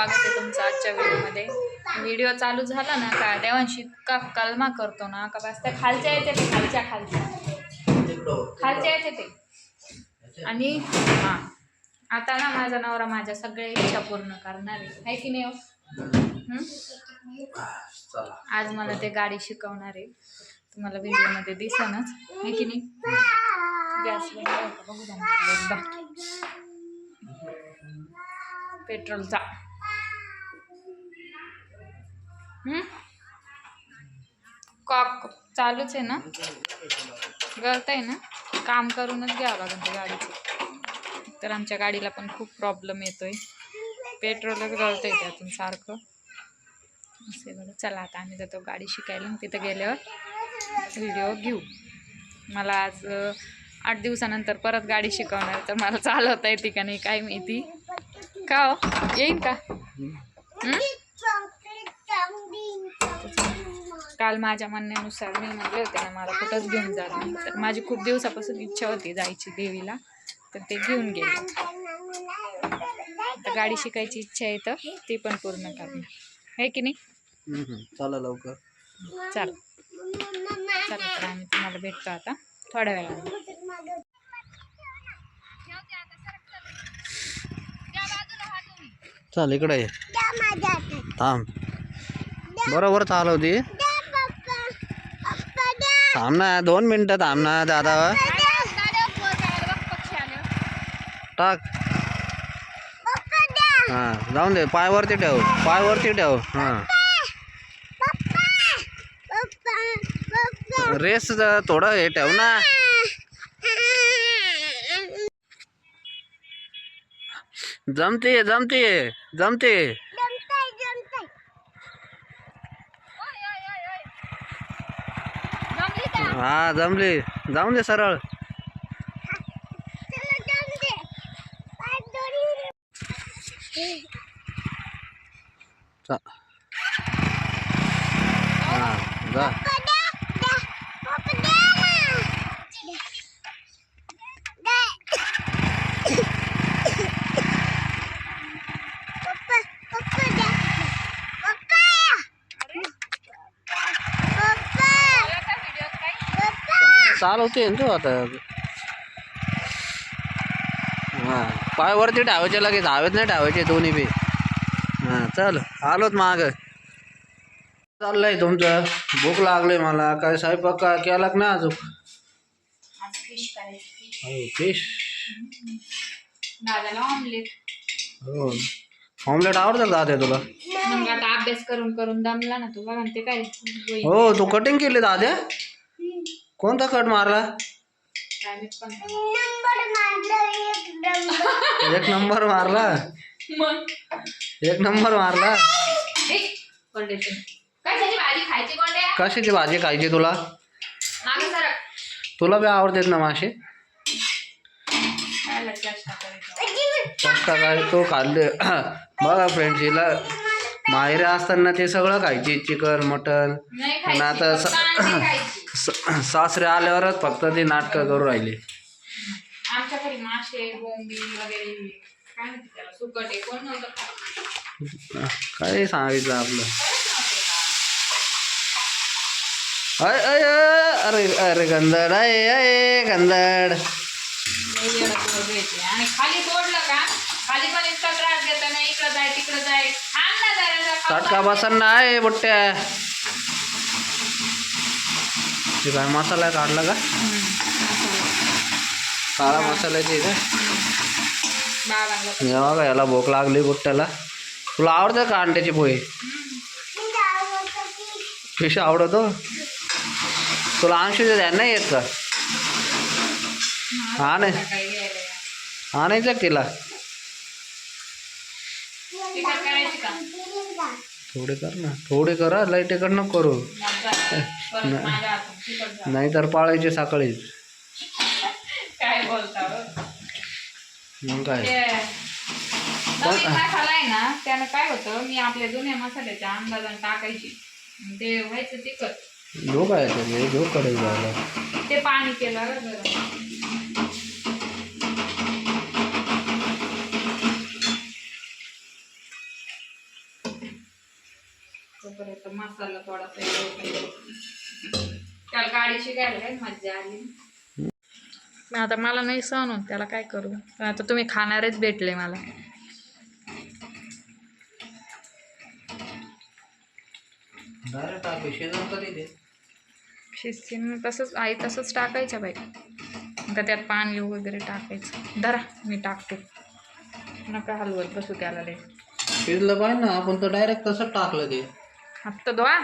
स्वागत आहे तुमचं आजच्या व्हिडिओमध्ये. व्हिडिओ चालू झाला ना का देवांशी का कलमा करतो ना का बस त्या खालच्या येते ते खालच्या खालच्या. खालच्या येते ते. आणि हां आता ना माझा नवरा माझ्या सगळ्या इच्छा पूर्ण करणार आहे. की नाही हो? आज मला ते गाडी शिकवणार आहे. तुम्हाला व्हिडिओमध्ये दिसणच है की नाही? गॅस बघू पेट्रोलचा कॉक चालूच आहे ना? गळत आहे ना? काम करूनच घ्यावं लागेल त्या गाडीचं. तर आमच्या गाडीला पण खूप प्रॉब्लेम येतोय. पेट्रोलच गळत आहे त्यातून सारखं. असे बरं चला आता आम्ही जातो गाडी शिकायला. मग तिथं गेल्यावर व्हिडिओ घेऊ. मला आज आठ दिवसानंतर परत गाडी शिकवणार तर मला चालवता येते का नाही काय माहिती. का हो? येईन का हं? काल माझ्या म्हणण्यानुसार मी म्हणले होते ना मला कुठंच घेऊन जात नाही. तर माझी खूप दिवसापासून इच्छा होती जायची देवीला तर ते घेऊन गेले. आता गाडी शिकायची इच्छा आहे तर ती पण पूर्ण करणार. आहे की नाही? चला लवकर. चल. चला तर आम्ही तुम्हाला भेटतो आता. थोड्या वेळाने. चल इकडे थांब. बरोबर चालवती. थांब ना दोन मिनटं थांब ना दादा. टाक. हां जाऊन दे पायवरती ठेव पायवरती ठेव हां. रेस थोडं हे ठेव ना. जमते जमते जमते हा जमली. जाऊन दे सरळ. हा जा. चालवते ना तू आता. हां पायवरती ठेवायचे लगेच हवेत नाही ठेवायचे दोन्ही बी. हां चल आलोच माग. चाललंय तुमचं भूक लागली मला काय स्वयंपाक का केला का ना अजून? आज फिश हो ऑमलेट हो. आवडतं दादा तुला? अभ्यास करून करून दमला ना तू बघा ते काय. हो तू कटिंग केली दाद्या कोणता कट मारला? एक नंबर मारला? एक नंबर मारला? कशाची भाजी खायची तुला? तुला बी आवडतेत ना मासे? काय? तो खाल्ले. बघा फ्रेंड्स हिला माहेरे असताना ते सगळं खायची चिकन मटन नाही पण खायची, आता फक्त स- अंडी खायची. स- सासरे आल्यावरच फक्त ते नाटकं करू राहिले आमच्या घरी मासे बोंबील वगैरे काय म्हणते त्याला सुकट आहे कोण नव्हतं खात. काय सांगायचं आपलं. अय अय अय, अरे अरे गंधड अय अय गंधड लई येडं पोरगं आहे ते. आणि खाली सोडलं का खाली पण इतका त्रास ना इकडं जाय तिकडं जाय. ना बसन ना आहे बुट्ट्या. ते काय मसाला काढला का? काळा मसाल्याची का? बाबांना याला भूक लागली बुट्ट्याला. तुला आवडतं का अंड्याची पोहे? फिश आवडतो? तुला अंशूचे ध्यान नाही येत का हा नाही काय घ्यायला? या. आणायचं का तिला तिखट करायची का थोडे कर ना. थोडे करा लई तिकड नको करू झालं. नाहीतर पाळायचे सकाळी काय बोलता हो? मग काय? ते मसाला आहे ना त्यानं काय होतं मी आपल्या जुन्या मसाल्याच्या अंदाजाने टाकायची. ते व्हायचं तिखट. झोप आहे त्याचे झोपकडे जायला ते पाणी केलं गरम. परत मसाला थोडासा हे त्याला गाडी शिकायला काय मज्जा आली आता मला नाही सहन होत त्याला काय करू? आता तुम्ही खाणारेच भेटले मला. शिस्तीनं तसंच आई तसंच टाकायचं बाई. नका त्यात पाणी वगैरे टाकायचं. धरा मी टाकते. नका हलवत बसू त्याला शिजलं पाहिजे ना आपण तर डायरेक्ट तसंच टाकलं ते. हात तर धुवा.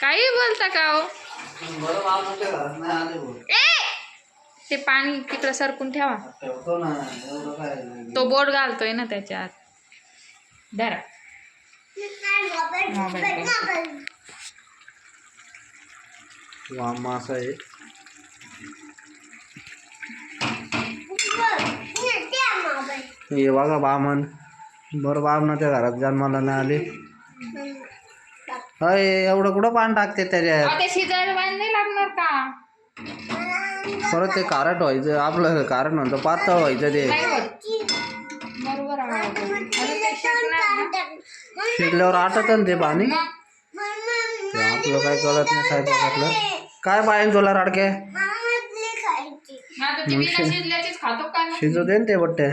काही बोलता का हो. ते पाणी तिकडं सरकून ठेवा. तो बोट घालतोय ना त्याच्यात. धरा. मासा आहे. हे बघा बामन. बरं बामनाच्या घरात जन्माला नाही आले. अय एवढं कुठं पाणी टाकते त्याच्यात? अहो, ते शिजायला पाणी नाही लागणार का? परत ते कारट व्हायचं आपलं कारण म्हणतं पातळ व्हायचं ते. नाही होत. बरोबर आहे. अहो. अरे ते शिजणार ना. शिजल्यावर आटत ना ते पाणी. ते आपलं काय कळत नाही स्वयंपाकातलं काय पाहिजे तुला राडके? आता ती बिना शिजल्याचीच खातो काय मग? शिजू दे ना ते बट्टे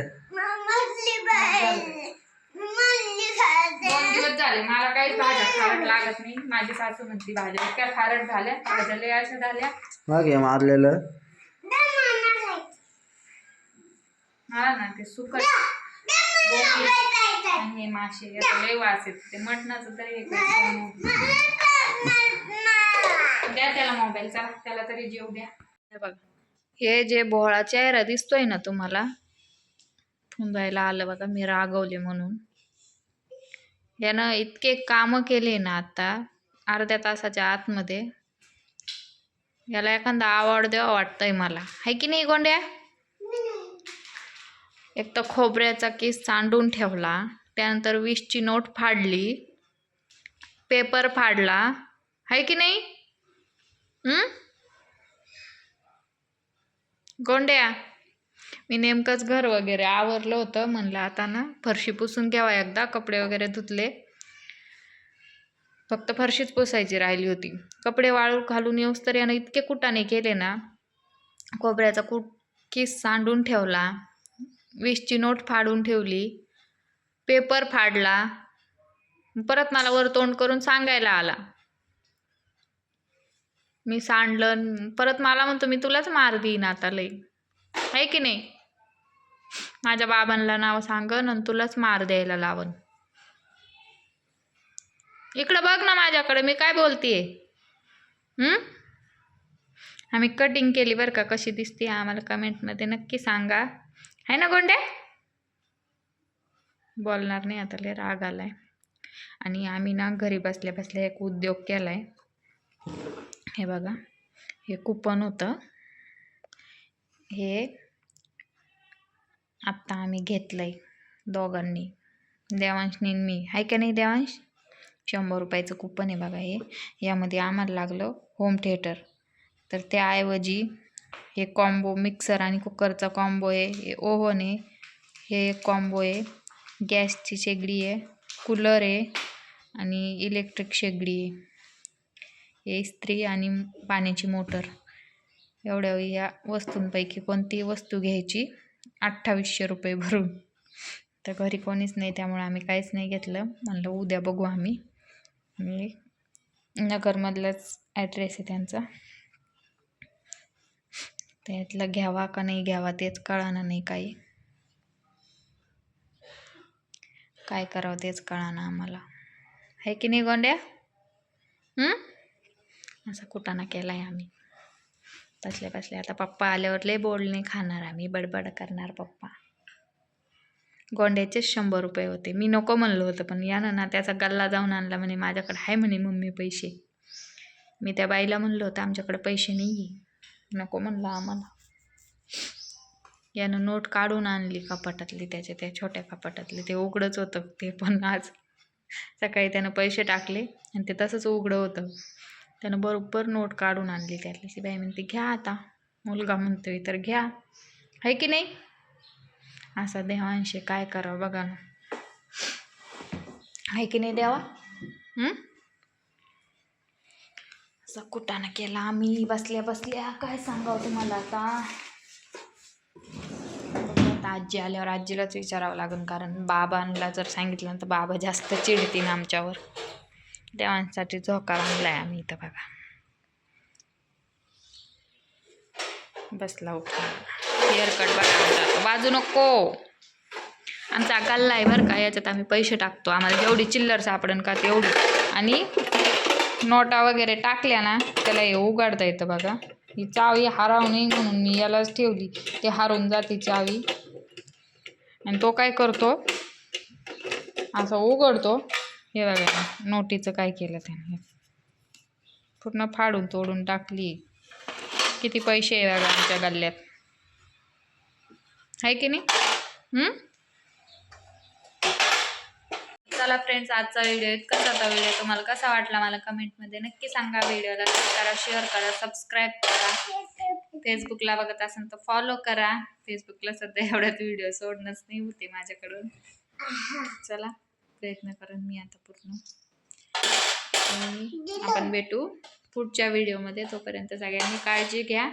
दोन दिवस झाले मला काहीच भाज्या खारट लागत नाही. माझी सासू म्हणती भाज्या इतक्या खारट झाल्या भाज्या लय अशा झाल्या. मग हे मारलेलं. मला ना ते सुकट आणि हे मासे याचा लय वास येतो ते मटणाचं तरी एक द्या त्याला मोबाईल चला. त्याला तरी जेव द्या. हे बघा हे जे भोळा चेहरा दिसतोय ना तुम्हाला फुंदायला आलं बघा मी रागवले म्हणून. यानं इतके कामं केले ना आता अर्ध्या तासाच्या आतमध्ये. याला एखादा आवड द्यावा वाटतंय मला. आहे की नाही गोंड्या? एक तर खोबऱ्याचा केस सांडून ठेवला त्यानंतर वीसची नोट फाडली पेपर फाडला. आहे की नाही? गोंड्या? मी नेमकंच घर वगैरे आवरलं होतं म्हणलं आता ना फरशी पुसून घ्यावा एकदा कपडे वगैरे धुतले. फक्त फरशीच पुसायची राहिली होती. कपडे वाळू घालून येऊस तर यानं इतके कुटाने केले ना. खोबऱ्याचा कुट किस सांडून ठेवला. वीसची नोट फाडून ठेवली. पेपर फाडला. परत मला वर तोंड करून सांगायला आला. मी सांडलं. परत मला म्हणतो मी तुलाच मार देईन आता लई. आहे की नाही? माझ्या बाबांना नाव सांगन आणि तुलाच मार द्यायला लावन इकडं बघ ना माझ्याकडे मी काय बोलतीये? आम्ही कटिंग केली बरं का कशी दिसते आम्हाला कमेंटमध्ये नक्की सांगा. आहे ना गोंड्या? बोलणार नाही आता लय राग आलाय. आणि आम्ही ना घरी बसल्या बसल्या एक उद्योग केलाय. हे बघा हे कुपन होतं. हे आत्ता आम्ही घेतलं आहे दोघांनी. देवांशनी मी. आहे का नाही देवांश? शंभर रुपयाचं कुपन आहे बघा हे. यामध्ये आम्हाला लागलं होम थिएटर तर त्याऐवजी हे कॉम्बो मिक्सर आणि कुकरचा कॉम्बो आहे. हे ओव्हन आहे. हे एक कॉम्बो आहे. गॅसची शेगडी आहे. कूलर आहे. आणि इलेक्ट्रिक शेगडी आहे. हे इस्त्री आणि पाण्याची मोटर. एवढ्या या वस्तूंपैकी कोणतीही वस्तू घ्यायची अठ्ठावीसशे रुपये भरून. तर घरी कोणीच नाही त्यामुळे आम्ही काहीच नाही घेतलं. म्हणलं उद्या बघू आम्ही. आणि नगरमधलाच ॲड्रेस आहे त्यांचा. त्यातलं घ्यावा का नाही घ्यावा तेच कळानं नाही काही. काय करावं तेच कळानं आम्हाला. आहे की नाही गोंड्या? असा कुटाणा केला आहे आम्ही. बसल्या बसल्या आता पप्पा आल्यावर लय बोल नाही खाणार आम्ही. बडबड करणार पप्पा. गोंड्याचेच शंभर रुपये होते. मी नको म्हणलं होतं पण यानं ना त्याचा गल्ला जाऊन आणला म्हणे माझ्याकडे आहे म्हणे मम्मी पैसे. मी त्या बाईला म्हणलं होतं आमच्याकडे पैसे नाही आहे नको म्हणलं आम्हाला. यानं नोट काढून आणली कपाटातली त्याच्या त्या छोट्या कपाटातली. ते उघडंच होतं ते पण आज. सकाळी त्यानं पैसे टाकले आणि ते तसंच उघडं होतं. त्यानं बरोबर नोट काढून आणली त्यातली. ती बाई म्हणते घ्या आता. मुलगा म्हणतोय तर घ्या. आहे की नाही? असा देवांशी काय करावं बघा ना. आहे की नाही देवा? असा कुटाणा केला आम्ही बसल्या बसल्या. काय सांगावं तुम्हाला आता? आता आजी आल्यावर आजीलाच विचारावं लागेल कारण बाबांना जर सांगितलं तर बाबा जास्त चिडतील आमच्यावर. देवांसाठी झोकार आणलाय आम्ही इथं बघा. बसला उठला. हेअर कट बघा बाजू नको. आमचा गल्ला आहे बरं का याच्यात आम्ही पैसे टाकतो. आम्हाला जेवढी चिल्लर सापडन का तेवढी. आणि नोटा वगैरे टाकल्या ना त्याला हे उघडता येतं बघा. ही चावी हरावू नये म्हणून मी यालाच ठेवली. ते हरवून जाते चावी. आणि तो काय करतो? असं उघडतो. हे बघा नोटीचं काय केलं त्याने? पूर्ण फाडून तोडून टाकली. किती पैसे आहे बघा आमच्या गल्ल्यात? आहे की नाही? चला फ्रेंड्स आजचा व्हिडिओ इतकाच होता. व्हिडिओ तुम्हाला कसा वाटला मला कमेंटमध्ये नक्की सांगा. व्हिडिओला लाईक करा शेअर करा सबस्क्राईब करा. फेसबुकला बघत असेल तर फॉलो करा. फेसबुकला सध्या एवढ्यात व्हिडिओ सोडणंच नाही होते माझ्याकडून. चला. प्रयत्न करेन मी आता पूर्ण. आपण भेटू पुढच्या व्हिडिओमध्ये तोपर्यंत सगळ्यांनी काळजी घ्या.